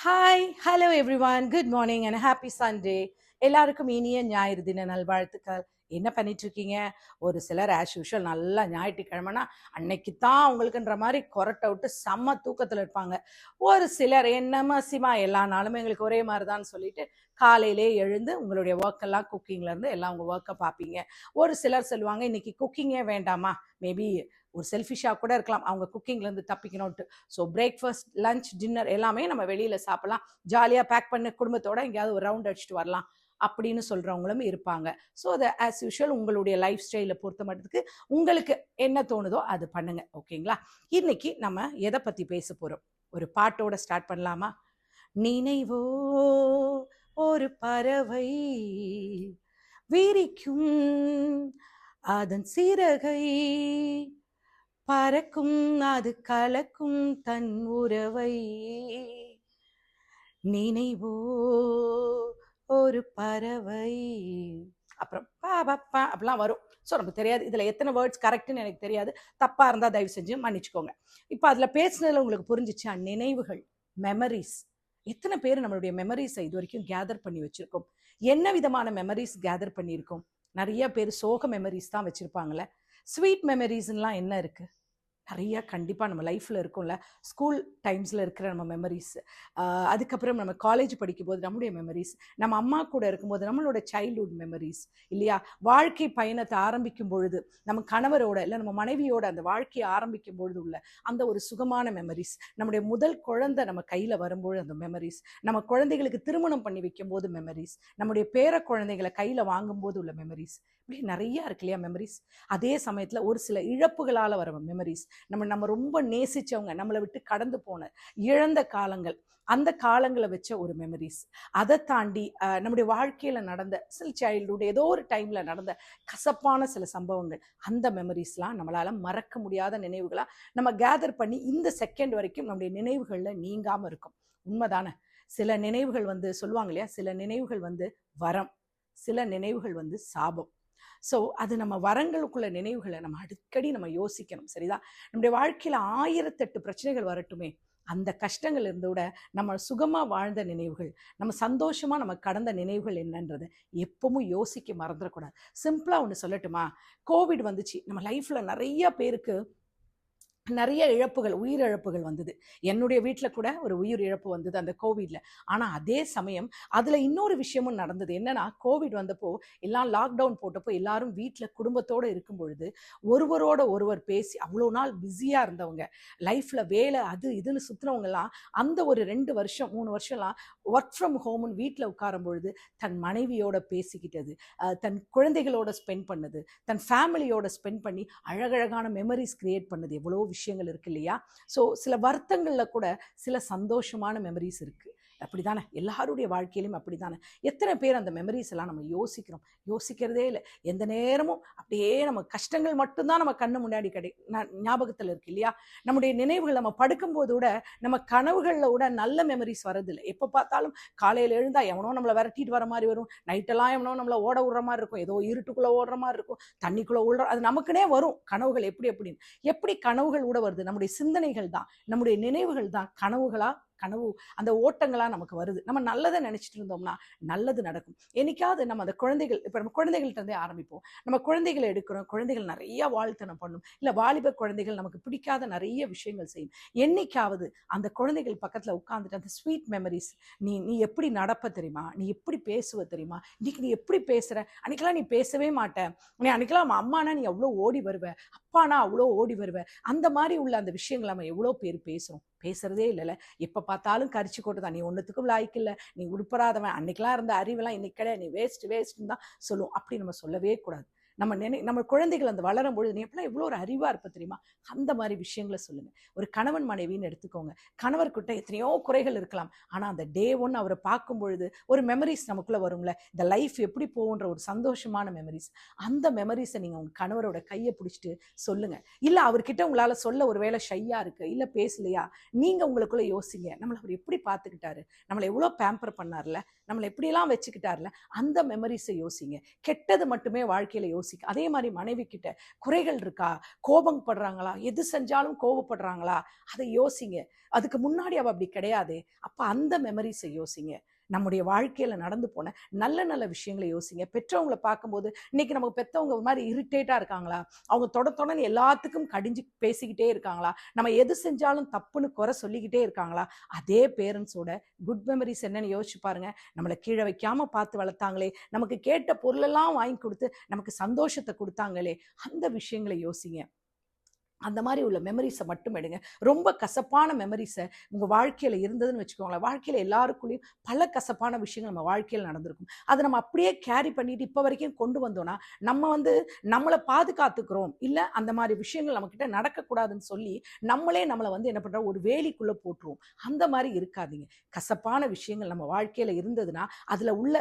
hi hello everyone good morning and happy Sunday எல்லாருக்கும் இனிய ஞாயிறு தின நல்வாழ்த்துக்கள் என்ன பண்ணிகிட்ருக்கீங்க ஒரு சிலர் ஆஸ் யூஷுவல் நல்லா ஞாயிற்றுக்கிழமைனா அன்னைக்கு தான் அவங்களுக்குன்ற மாதிரி கொரட்டை விட்டு செம்ம தூக்கத்தில் இருப்பாங்க. ஒரு சிலர் என்னமா சிமா எல்லா நாளுமே எங்களுக்கு ஒரே மாதிரி தான் சொல்லிட்டு காலையிலே எழுந்து உங்களுடைய ஒர்க்கெல்லாம் குக்கிங்லேருந்து எல்லாம் உங்கள் ஒர்க்கை பார்ப்பீங்க ஒரு சிலர் சொல்லுவாங்க இன்னைக்கு குக்கிங்கே வேண்டாமா? மேபி ஒரு செல்ஃபிஷாக கூட இருக்கலாம். அவங்க குக்கிங்லேருந்து தப்பிக்கணும்ட்டு ஸோ பிரேக்ஃபாஸ்ட் லஞ்ச் டின்னர் எல்லாமே நம்ம வெளியில் சாப்பிட்லாம். ஜாலியாக பேக் பண்ண குடும்பத்தோட எங்கேயாவது ஒரு ரவுண்ட் அடிச்சுட்டு வரலாம். அப்படின்னு சொல்கிறவங்களும் இருப்பாங்க. ஸோ அதை ஆஸ் யூஷுவல் உங்களுடைய லைஃப் ஸ்டைலை பொறுத்த மட்டுக்கு உங்களுக்கு என்ன தோணுதோ அது பண்ணுங்கள் ஓகேங்களா? இன்னைக்கு நம்ம எதை பற்றி பேச போகிறோம் ஒரு பாட்டோட ஸ்டார்ட் பண்ணலாமா? நினைவோ ஒரு பறவை விரிக்கும் அதன் சிறகை பறக்கும் அது கலக்கும் தன் உறவை. நினைவோ ஒரு பறவை. அப்புறம் பா பப்பா அப்படிலாம் வரும். ஸோ நமக்கு தெரியாது. இதில் எத்தனை வேர்ட்ஸ் கரெக்டுன்னு எனக்கு தெரியாது. தப்பாக இருந்தால் தயவு செஞ்சு மன்னிச்சுக்கோங்க. இப்போ அதில் பேசுனதில் உங்களுக்கு புரிஞ்சிச்சா? நினைவுகள் மெமரிஸ் எத்தனை பேர் நம்மளுடைய மெமரிஸை இது வரைக்கும் கேதர் பண்ணி வச்சுருக்கோம்? என்ன விதமான மெமரிஸ் கேதர் பண்ணியிருக்கோம்? நிறைய பேர் சோக மெமரிஸ் தான் வச்சுருப்பாங்களே ஸ்வீட் மெமரிஸ்லாம் என்ன இருக்குது நிறைய கண்டிப்பாக நம்ம லைஃப்பில் இருக்கும்ல. ஸ்கூல் டைம்ஸில் இருக்கிற நம்ம மெமரிஸ் அதுக்கப்புறம் நம்ம காலேஜ் படிக்கும்போது நம்முடைய மெமரிஸ் நம்ம அம்மா கூட இருக்கும்போது நம்மளோட சைல்ட்ஹுட் மெமரிஸ் இல்லையா? வாழ்க்கை பயணத்தை ஆரம்பிக்கும் பொழுது நம்ம கணவரோட இல்லை நம்ம மனைவியோட அந்த வாழ்க்கையை ஆரம்பிக்கும் பொழுது உள்ள அந்த ஒரு சுகமான மெமரிஸ் நம்முடைய முதல் குழந்தை நம்ம கையில் வரும்பொழுது அந்த மெமரிஸ் நம்ம குழந்தைகளுக்கு திருமணம் பண்ணி வைக்கும் போது மெமரிஸ் நம்முடைய பேர குழந்தைகளை கையில் வாங்கும்போது உள்ள மெமரிஸ் இப்படி நிறைய இருக்கு இல்லையா மெமரிஸ் அதே சமயத்தில் ஒரு சில இழப்புகளால் வர மெமரிஸ் நம்ம நம்ம ரொம்ப நேசிச்சவங்க நம்மளை விட்டு கடந்து போன இழந்த காலங்கள் அந்த காலங்களை வச்ச ஒரு மெமரிஸ் அதை தாண்டி நம்முடைய வாழ்க்கையில் நடந்த சில சைல்டுஹுட் ஏதோ ஒரு டைமில் நடந்த கசப்பான சில சம்பவங்கள் அந்த மெமரிஸ்லாம் நம்மளால் மறக்க முடியாத நினைவுகளாக நம்ம கேதர் பண்ணி இந்த செகண்ட் வரைக்கும் நம்முடைய நினைவுகளில் நீங்காமல் இருக்கும். உண்மைதானே. சில நினைவுகள் வந்து சொல்லுவாங்க இல்லையா? சில நினைவுகள் வந்து வரம் சில நினைவுகள் வந்து சாபம். ஸோ அது நம்ம வரங்களுக்குள்ள நினைவுகளை நம்ம அடிக்கடி நம்ம யோசிக்கணும் சரிதா? நம்முடைய வாழ்க்கையில் ஆயிரத்தெட்டு பிரச்சனைகள் வரட்டுமே. அந்த கஷ்டங்கள் இருந்து விட நம்ம சுகமாக வாழ்ந்த நினைவுகள் நம்ம சந்தோஷமாக நம்ம கடந்த நினைவுகள் என்னன்றது எப்பவும் யோசிக்க மறந்துடக்கூடாது. சிம்பிளாக ஒன்று சொல்லட்டுமா? கோவிட் வந்துச்சு. நம்ம லைஃப்பில் நிறைய பேருக்கு நிறைய இழப்புகள் உயிரிழப்புகள் வந்தது. என்னுடைய வீட்டில் கூட ஒரு உயிர் இழப்பு வந்தது அந்த கோவிடில். ஆனால் அதே சமயம் அதில் இன்னொரு விஷயமும் நடந்தது. என்னன்னா கோவிட் வந்தப்போ எல்லாம் லாக்டவுன் போட்டப்போ எல்லாரும் வீட்டில் குடும்பத்தோடு இருக்கும் பொழுது ஒருவரோட ஒருவர் பேசி அவ்வளோ நாள் பிஸியாக இருந்தவங்க. லைஃப்பில் வேலை அது இதுன்னு சுற்றுனவங்கலாம் அந்த ஒரு ரெண்டு வருஷம் மூணு வருஷம்லாம் ஒர்க் ஃப்ரம் ஹோம்னு வீட்டில் உட்காரும் பொழுது தன் மனைவியோட பேசிக்கிட்டது தன் குழந்தைகளோட ஸ்பெண்ட் பண்ணது தன் ஃபேமிலியோட ஸ்பெண்ட் பண்ணி அழகழகான மெமரிஸ் கிரியேட் பண்ணது. எவ்வளோ விஷயம் விஷயங்கள் இருக்கு இல்லையா? ஸோ சில வருத்தங்களில் கூட சில சந்தோஷமான மெமரிஸ் இருக்குது அப்படி தானே எல்லாருடைய வாழ்க்கையிலும் அப்படிதானே? எத்தனை பேர் அந்த மெமரிஸ் எல்லாம் நம்ம யோசிக்கிறோம்? யோசிக்கிறதே இல்லை. எந்த நேரமும் அப்படியே நம்ம கஷ்டங்கள் மட்டும்தான் நம்ம கண்ணு முன்னாடி கிடை ஞாபகத்தில் இருக்கு இல்லையா? நம்முடைய நினைவுகள் நம்ம படுக்கும்போது கூட நம்ம கனவுகளில் கூட நல்ல மெமரிஸ் வரதில்லை எப்போ பார்த்தாலும் காலையில் எழுந்தா எவனோ நம்மளை விரட்டிட்டு வர மாதிரி வரும். நைட்டெல்லாம் எவனோ நம்மளை ஓட விடுற மாதிரி இருக்கும். ஏதோ இருட்டுக்குள்ளே ஓடுற மாதிரி இருக்கும். தண்ணிக்குள்ளே ஓடுற அது நமக்குனே வரும். கனவுகள் எப்படி எப்படின்னு எப்படி கனவுகள் கூட வருது? நம்முடைய சிந்தனைகள் தான் நம்முடைய நினைவுகள் தான் கனவுகளாக கனவு அந்த ஓட்டங்களாக நமக்கு வருது. நம்ம நல்லதை நினச்சிட்டு இருந்தோம்னா நல்லது நடக்கும். என்னைக்காவது நம்ம அந்த குழந்தைகள் இப்போ நம்ம குழந்தைகள்கிட்டருந்தே ஆரம்பிப்போம். நம்ம குழந்தைகளை எடுக்கிறோம் குழந்தைகள் நிறைய வாழ்த்தனம் பண்ணும். இல்லை வாலிப குழந்தைகள் நமக்கு பிடிக்காத நிறைய விஷயங்கள் செய்யும். என்னைக்காவது அந்த குழந்தைகள் பக்கத்தில் உட்காந்துட்டு அந்த ஸ்வீட் மெமரிஸ் நீ நீ எப்படி நடப்ப தெரியுமா? நீ எப்படி பேசுவ தெரியுமா? இன்னைக்கு நீ எப்படி பேசுற? அன்னைக்கெல்லாம் நீ பேசவே மாட்ட. நீ அன்னைக்கெல்லாம் அம்மானா நீ அவ்வளோ ஓடி வருவ. அப்பானா அவ்வளோ ஓடி வருவ. அந்த மாதிரி உள்ள அந்த விஷயங்களை நம்ம எவ்வளோ பேர் பேசுகிறோம் பேசுறதே இல்லைல்ல. எப்போ பார்த்தாலும் கரிச்சு கொட்டு தான் நீ ஒன்றுத்துக்கும் லாய்க்கு நீ உருப்படாதவன் அன்னைக்கெல்லாம் இருந்த அறிவெல்லாம் இன்னைக்கு கிடையாது. நீ வேஸ்ட் வேஸ்ட்னு தான் சொல்லுவோம் அப்படி நம்ம சொல்லவே கூடாது. நம்ம நினை நம்ம குழந்தைகள் அந்த வளரும் பொழுது நீ எப்படிலாம் இவ்வளோ ஒரு அறிவாக இருப்ப தெரியுமா? அந்த மாதிரி விஷயங்களை சொல்லுங்கள் ஒரு கணவன் மனைவின்னு எடுத்துக்கோங்க. கணவர்கிட்ட எத்தனையோ குறைகள் இருக்கலாம். ஆனால் அந்த டே ஒன் அவரை பார்க்கும் பொழுது ஒரு மெமரிஸ் நமக்குள்ளே வரும்ல. இந்த லைஃப் எப்படி போகுன்ற ஒரு சந்தோஷமான மெமரிஸ் அந்த மெமரிஸை நீங்கள் உங்கள் கணவரோட கையை பிடிச்சிட்டு சொல்லுங்கள் இல்லை அவர்கிட்ட உங்களால் சொல்ல ஒரு வேளை ஷையாக இருக்கு இல்லை பேசலையா? நீங்கள் உங்களுக்குள்ளே யோசிங்க. நம்மளை அவர் எப்படி பார்த்துக்கிட்டாரு? நம்மளை எவ்வளோ பேம்பர் பண்ணார்ல? நம்மளை எப்படியெல்லாம் வச்சுக்கிட்டார்ல? அந்த மெமரிஸை யோசிங்க. கெட்டது மட்டுமே வாழ்க்கையில் யோசி யோசிக்க அதே மாதிரி மனைவி கிட்ட குறைகள் இருக்கா? கோபம் படுறாங்களா எது செஞ்சாலும் கோபப்படுறாங்களா? அதை யோசிங்க. அதுக்கு முன்னாடி அவ அப்படி கிடையாது. அப்ப அந்த மெமரிஸை யோசிங்க. நம்முடைய வாழ்க்கையில் நடந்து போன நல்ல நல்ல விஷயங்களை யோசிங்க. பெற்றவங்களை பார்க்கும்போது இன்னைக்கு நமக்கு பெற்றவங்க ஒரு மாதிரி இரிட்டேட்டாக இருக்காங்களா? அவங்க தொட தொடன்னு எல்லாத்துக்கும் கடிஞ்சு பேசிக்கிட்டே இருக்காங்களா? நம்ம எது செஞ்சாலும் தப்புன்னு குறை சொல்லிக்கிட்டே இருக்காங்களா? அதே பேரண்ட்ஸோட குட் மெமரிஸ் என்னன்னு யோசிச்சு பாருங்க. நம்மளை கீழே வைக்காமல் பார்த்து வளர்த்தாங்களே. நமக்கு கேட்ட பொருளெல்லாம் வாங்கி கொடுத்து நமக்கு சந்தோஷத்தை கொடுத்தாங்களே. அந்த விஷயங்களை யோசிங்க. அந்த மாதிரி உள்ள மெமரிஸை மட்டும் எடுங்க. ரொம்ப கசப்பான மெமரிஸை உங்கள் வாழ்க்கையில் இருந்ததுன்னு வச்சுக்கோங்களேன். வாழ்க்கையில் எல்லாருக்குள்ளேயும் பல கசப்பான விஷயங்கள் நம்ம வாழ்க்கையில் நடந்திருக்கும். அதை நம்ம அப்படியே கேரி பண்ணிட்டு இப்போ வரைக்கும் கொண்டு வந்தோம்னா நம்ம வந்து நம்மளை பாதுகாத்துக்கிறோம். இல்லை அந்த மாதிரி விஷயங்கள் நம்மக்கிட்ட நடக்கக்கூடாதுன்னு சொல்லி நம்மளே நம்மளை வந்து என்ன பண்ணுறோம் ஒரு வேலிக்குள்ளே போட்டுருவோம். அந்த மாதிரி இருக்காதீங்க. கசப்பான விஷயங்கள் நம்ம வாழ்க்கையில் இருந்ததுன்னா அதில் உள்ள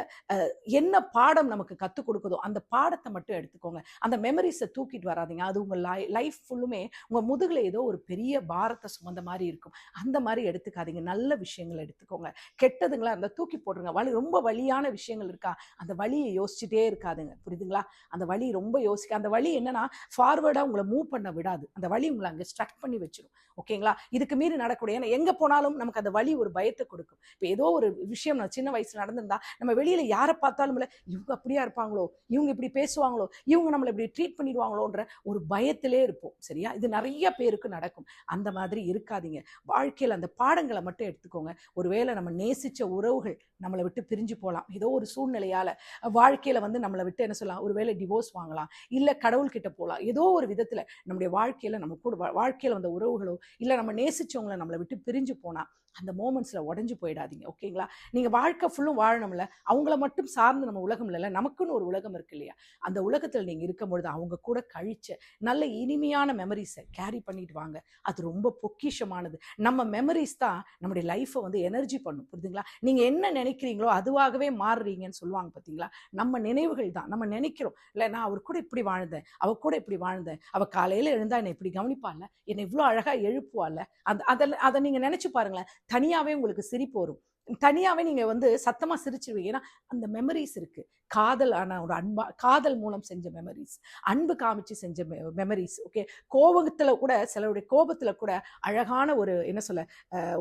என்ன பாடம் நமக்கு கற்றுக் கொடுக்குதோ அந்த பாடத்தை மட்டும் எடுத்துக்கோங்க. அந்த மெமரிஸை தூக்கிட்டு வராதிங்க. அது உங்கள் லை லைஃப் ஃபுல்லுமே உங்கள் முதுகில் ஏதோ ஒரு பெரிய பாரத்தை சுமந்த மாதிரி இருக்கும். அந்த மாதிரி எடுத்துக்காதீங்க. நல்ல விஷயங்களை எடுத்துக்கோங்க. கெட்டதுங்களா இருந்தால் தூக்கி போட்டுருங்க. வலி ரொம்ப வலியான விஷயங்கள் இருக்கா? அந்த வழியை யோசிச்சுட்டே இருக்காதுங்க. புரியுதுங்களா? அந்த வழி ரொம்ப யோசிக்க அந்த வழி என்னன்னா ஃபார்வேர்டாக உங்களை மூவ் பண்ண விடாது. அந்த வழி உங்களை அங்கே ஸ்ட்ரக் பண்ணி வச்சிடும் ஓகேங்களா? இதுக்கு மீறி நடக்கூடிய ஏன்னா எங்கே போனாலும் நமக்கு அந்த வழி ஒரு பயத்தை கொடுக்கும். இப்போ ஏதோ ஒரு விஷயம் நான் சின்ன வயசுல நடந்திருந்தா நம்ம வெளியில யாரை பார்த்தாலும் இல்லை இவங்க அப்படியா இருப்பாங்களோ? இவங்க இப்படி பேசுவாங்களோ? இவங்க நம்மளை இப்படி ட்ரீட் பண்ணிடுவாங்களோன்ற ஒரு பயத்திலே இருப்போம். சரியா? இது நிறைய பேருக்கு நடக்கும். அந்த மாதிரி இருக்காதீங்க. வாழ்க்கையில் அந்த பாடங்களை மட்டும் எடுத்துக்கோங்க. ஒருவேளை நம்ம நேசித்த உறவுகள் நம்மளை விட்டு பிரிஞ்சு போகலாம் ஏதோ ஒரு சூழ்நிலையால் வாழ்க்கையில் வந்து நம்மளை விட்டு என்ன சொல்லலாம் ஒருவேளை டிவோர்ஸ் வாங்கலாம். இல்லை கடவுள்கிட்ட போகலாம் ஏதோ ஒரு விதத்தில் நம்முடைய வாழ்க்கையில் நம்ம கூட வா- வந்த உறவுகளோ இல்லை நம்ம நேசித்தவங்களை நம்மளை விட்டு பிரிஞ்சு போனால் அந்த மூமெண்ட்ஸில் உடஞ்சு போயிடாதீங்க ஓகேங்களா நீங்கள் வாழ்க்கை ஃபுல்லும் வாழணும்ல அவங்கள மட்டும் சார்ந்து நம்ம உலகம் இல்லைல்ல நமக்குன்னு ஒரு உலகம் இருக்கு இல்லையா? அந்த உலகத்தில் நீங்கள் இருக்கும்பொழுது அவங்க கூட கழிச்ச நல்ல இனிமையான மெமரிஸை கேரி பண்ணிட்டு வாங்க. அது ரொம்ப பொக்கிஷமானது. நம்ம மெமரிஸ் தான் நம்முடைய லைஃப்பை வந்து எனர்ஜி பண்ணும் புரியுதுங்களா? நீங்கள் என்ன நினைக்கிறீங்களோ அதுவாகவே மாறுறீங்கன்னு சொல்லுவாங்க பார்த்தீங்களா நம்ம நினைவுகள் தான். நம்ம நினைக்கிறோம் இல்லை நான் அவர் கூட இப்படி வாழ்ந்தேன் அவ கூட இப்படி வாழ்ந்தேன் அவள் காலையில் எழுந்தா என்னை இப்படி கவனிப்பாள்ல என்னை இவ்வளோ அழகாக எழுப்புவாள்ல? அந்த அதை அதை நீங்கள் நினச்சி பாருங்களேன் தனியாகவே உங்களுக்கு சிரிப்பு வரும். தனியாகவே நீங்கள் வந்து சத்தமாக சிரிச்சிருவீங்க. ஏன்னா அந்த மெமரிஸ் இருக்குது காதல் ஆனால் ஒரு அன்பா காதல் மூலம் செஞ்ச மெமரிஸ் அன்பு காமிச்சு செஞ்ச மெமரிஸ் ஓகே கோபத்தில் கூட சிலருடைய கோபத்தில் கூட அழகான ஒரு என்ன சொல்ல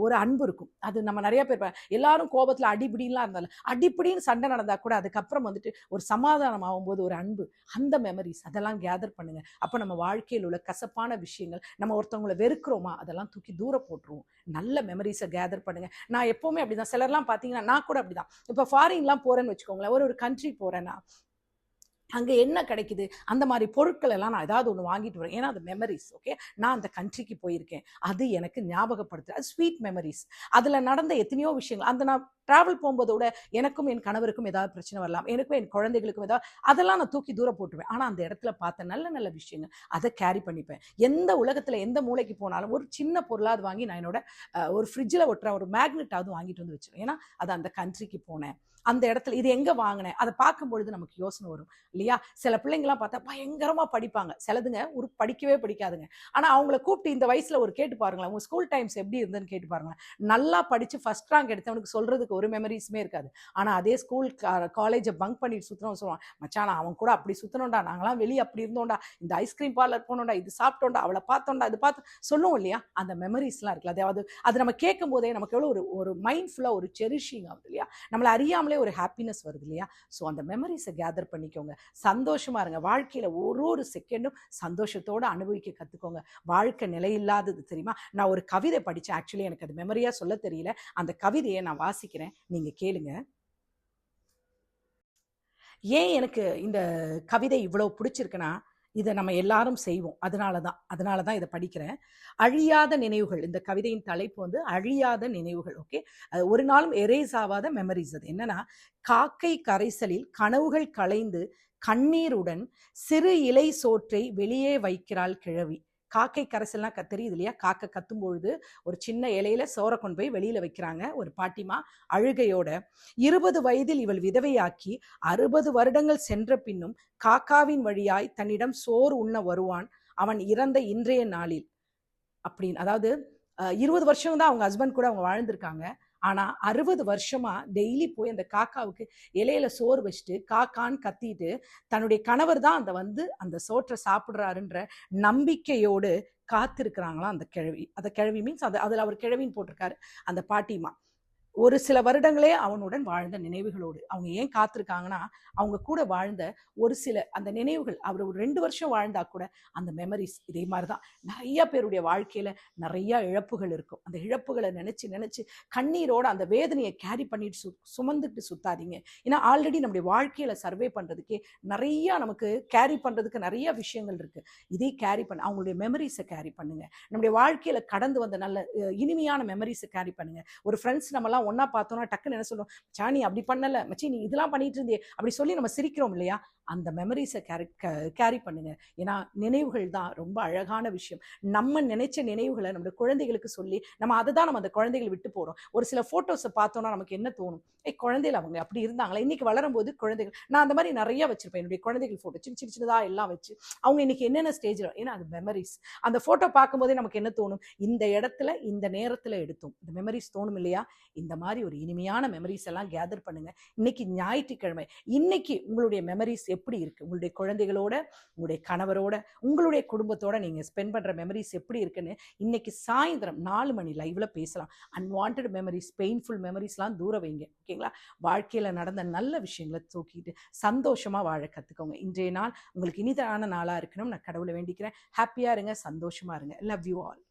ஒரு அன்பு இருக்கும். அது நம்ம நிறைய பேர் எல்லாரும் கோபத்தில் அடிபிடிலாம் இருந்தாலும் அடிப்பிடின்னு சண்டை நடந்தால் கூட அதுக்கப்புறம் வந்துட்டு ஒரு சமாதானம் ஆகும்போது ஒரு அன்பு அந்த மெமரிஸ் அதெல்லாம் கேதர் பண்ணுங்கள் அப்போ நம்ம வாழ்க்கையில் உள்ள கசப்பான விஷயங்கள் நம்ம ஒருத்தவங்களை வெறுக்கிறோமா அதெல்லாம் தூக்கி தூர போட்டுருவோம். நல்ல மெமரிஸை கேதர் பண்ணுங்கள் நான் எப்போவுமே அப்படி தான் சிலர்லாம் பார்த்தீங்கன்னா நான் கூட அப்படிதான். இப்போ ஃபாரின்லாம் போறேன்னு வச்சுக்கோங்களேன் ஒரு ஒரு கண்ட்ரி போறேன்னா அங்கே என்ன கிடைக்குது? அந்த மாதிரி பொருட்கள் எல்லாம் நான் ஏதாவது ஒன்று வாங்கிட்டு வரேன். ஏன்னா அது மெமரிஸ் ஓகே நான் அந்த கண்ட்ரிக்கு போயிருக்கேன். அது எனக்கு ஞாபகப்படுத்து அது ஸ்வீட் மெமரிஸ் அதில் நடந்த எத்தனையோ விஷயங்கள். அந்த நான் ட்ராவல் போகும்போது கூட எனக்கும் என் கணவருக்கும் ஏதாவது பிரச்சனை வரலாம். எனக்கும் என் குழந்தைகளுக்கும் ஏதாவது அதெல்லாம் நான் தூக்கி தூரம் போட்டுருவேன். ஆனால் அந்த இடத்துல பார்த்த நல்ல நல்ல விஷயங்கள் அதை கேரி பண்ணிப்பேன். எந்த உலகத்தில் எந்த மூலைக்கு போனாலும் ஒரு சின்ன பொருளாவது வாங்கி நான் என்னோட ஒரு ஃப்ரிட்ஜில் ஒட்டுற ஒரு மேக்னெட்டாவது வாங்கிட்டு வந்து வச்சிருவேன். ஏன்னா அது அந்த கண்ட்ரிக்கு போனேன். அந்த இடத்துல இது எங்கே வாங்கினேன்? அதை பார்க்கும் பொழுது நமக்கு யோசனை வரும் இல்லையா? சில பிள்ளைங்களாம் பார்த்தா பயங்கரமாக படிப்பாங்க. சிலதுங்க ஒரு படிக்கவே படிக்காதுங்க. ஆனால் அவங்கள கூப்பிட்டு இந்த வயசில் ஒரு கேட்டு பாருங்களேன் உங்கள் ஸ்கூல் டைம்ஸ் எப்படி இருந்ததுன்னு கேட்டு பாருங்களேன். நல்லா படித்து ஃபஸ்ட் ரேங்க் எடுத்தவனுக்கு சொல்கிறதுக்கு ஒரு மெமரிஸுமே இருக்காது. ஆனால் அதே ஸ்கூல் காலேஜை பங்க் பண்ணிட்டு சுற்றுறவன் சொல்லுவான் மச்சான் அவன் கூட அப்படி சுற்றணும்டா நாங்களாம் வெளியே அப்படி இருந்தோம்டா இந்த ஐஸ்கிரீம் பார்லர் போனோம்டா இது சாப்பிட்டோம்டா அவளை பார்த்தோம்டா அது பார்த்து சொல்லுவோம் இல்லையா? அந்த மெமரிஸ்லாம் இருக்குல்ல அதாவது அது நம்ம கேட்கும் போதே நமக்கு எவ்வளோ ஒரு ஒரு மைண்ட்ஃபுல்லாக ஒரு செரிஷிங் ஆகுது இல்லையா? நம்மளை அறியாமலே ஒரு ஹாப்பினஸ் வருது இல்லையா? ஸோ அந்த மெமரிஸை கேதர் பண்ணிக்கோங்க. சந்தோஷமா இருங்க. வாழ்க்கையில் ஒரு ஒரு செகண்டும் சந்தோஷத்தோடு அனுபவிக்க கற்றுக்கோங்க வாழ்க்கை நிலையில்லாதது தெரியுமா? நான் ஒரு கவிதை படித்தேன். ஆக்சுவலி எனக்கு அது மெமரியாக சொல்ல தெரியல. அந்த கவிதையை நான் வாசிக்கிறேன். நீங்கள் கேளுங்க. ஏன் எனக்கு இந்த கவிதை இவ்வளோ பிடிச்சிருக்குன்னா இதை நம்ம எல்லாரும் செய்வோம். அதனால தான் அதனால தான் இதை படிக்கிறேன். அழியாத நினைவுகள் இந்த கவிதையின் தலைப்பு வந்து அழியாத நினைவுகள் ஓகே? ஒரு நாளும் எரேஸ் ஆகாத மெமரிஸ் அது. என்னன்னா காக்கை கரைசலில் கனவுகள் களைந்து கண்ணீருடன் சிறு இலை சோற்றை வெளியே வைக்கிறாள் கிழவி. காக்கை கரைசல்லாம் க தெரியுது இல்லையா? காக்கை கத்தும் பொழுது ஒரு சின்ன இலையில சோறை கொண்டு போய் வெளியில வைக்கிறாங்க ஒரு பாட்டிமா அழுகையோட. இருபது வயதில் இவள் விதவையாக்கி அறுபது வருடங்கள் சென்ற பின்னும் காக்காவின் வழியாய் தன்னிடம் சோறு உண்ண வருவான் அவன் இறந்த இன்றைய நாளில். அப்படின்னு அதாவது இருபது வருஷம் தான் அவங்க ஹஸ்பண்ட் கூட அவங்க வாழ்ந்திருக்காங்க. ஆனால் அறுபது வருஷமாக டெய்லி போய் அந்த காக்காவுக்கு இலையில சோறு வச்சுட்டு காக்கான்னு கத்திட்டு தன்னுடைய கணவர் தான் அந்த வந்து அந்த சோற்றை சாப்பிட்றாருன்ற நம்பிக்கையோடு காத்திருக்கிறாங்களாம் அந்த கிழவி. அந்த கிழவி மீன்ஸ் அது அதில் அவர் கிழவின்னு போட்டிருக்காரு. அந்த பாட்டிமா ஒரு சில வருடங்களே அவனுடன் வாழ்ந்த நினைவுகளோடு. அவங்க ஏன் காத்திருக்காங்கன்னா அவங்க கூட வாழ்ந்த ஒரு சில அந்த நினைவுகள் அவர் ஒரு ரெண்டு வருஷம் வாழ்ந்தா கூட அந்த மெமரிஸ் இதே மாதிரி தான் நிறைய பேருடைய வாழ்க்கையில் நிறைய இழப்புகள் இருக்கும். அந்த இழப்புகளை நினச்சி நினச்சி கண்ணீரோட அந்த வேதனையை கேரி பண்ணிட்டு சு சுமந்துட்டு சுத்தாதீங்க. ஏன்னா ஆல்ரெடி நம்முடைய வாழ்க்கையில் சர்வே பண்ணுறதுக்கே நிறைய நமக்கு கேரி பண்ணுறதுக்கு நிறைய விஷயங்கள் இருக்குது இதே கேரி பண்ண அவங்களுடைய மெமரிஸை கேரி பண்ணுங்க. நம்முடைய வாழ்க்கையில் கடந்து வந்த நல்ல இனிமையான மெமரிஸை கேரி பண்ணுங்கள் ஒரு ஃப்ரெண்ட்ஸ் நம்மளாம் நம்மலாம் ஒன்றா பார்த்தோன்னா டக்குன்னு என்ன சொல்லுவோம் சாணி அப்படி பண்ணல. மச்சி நீ இதெல்லாம் பண்ணிட்டு இருந்தியே. அப்படி சொல்லி நம்ம சிரிக்கிறோம் இல்லையா? அந்த மெமரிஸை கேரி கேரி பண்ணுங்க. ஏன்னா நினைவுகள் தான் ரொம்ப அழகான விஷயம். நம்ம நினைச்ச நினைவுகளை நம்ம குழந்தைகளுக்கு சொல்லி நம்ம அதை தான் நம்ம அந்த குழந்தைகளை விட்டு போறோம். ஒரு சில போட்டோஸை பார்த்தோம்னா நமக்கு என்ன தோணும்? ஏ குழந்தைகள் அவங்க அப்படி இருந்தாங்களா? இன்னைக்கு வளரும்போது குழந்தைகள் நான் அந்த மாதிரி நிறைய வச்சிருப்பேன். என்னுடைய குழந்தைகள் போட்டோ சின்ன சின்ன சின்னதா எல்லாம் வச்சு அவங்க இன்னைக்கு என்னென்ன ஸ்டேஜில் ஏன்னா அது மெமரிஸ் அந்த போட்டோ பார்க்கும்போதே நமக்கு என்ன தோணும்? இந்த இடத்துல இந்த நேரத்துல எடுத்தோம். இந்த மெமரிஸ் தோணும் இல்லையா? இந்த மாதிரி ஒரு இனிமையான மெமரிஸ் எல்லாம் கேதர் பண்ணுங்க. இன்னைக்கு ஞாயிற்றுக்கிழமை இன்னைக்கு உங்களுடைய மெமரிஸ் எப்படி இருக்கு? உங்களுடைய குழந்தைகளோட உங்களுடைய கணவரோட உங்களுடைய குடும்பத்தோட நீங்க ஸ்பெண்ட் பண்ற மெமரிஸ் எப்படி இருக்குன்னு இன்னைக்கு சாயந்தரம் நாலு மணி லைவ்ல பேசலாம். அன்வான்ட் மெமரிஸ் பெயின்ஃபுல் மெமரிஸ்லாம் தூர வைங்க. ஓகேங்களா? வாழ்க்கையில நடந்த நல்ல விஷயங்களை தூக்கிட்டு சந்தோஷமா வாழ கத்துக்கோங்க. இன்றைய நாள் உங்களுக்கு இனிதான நாளா இருக்கணும் நான் கடவுளை வேண்டிக்கிறேன். ஹாப்பியா இருங்க சந்தோஷமா இருங்க. Love you all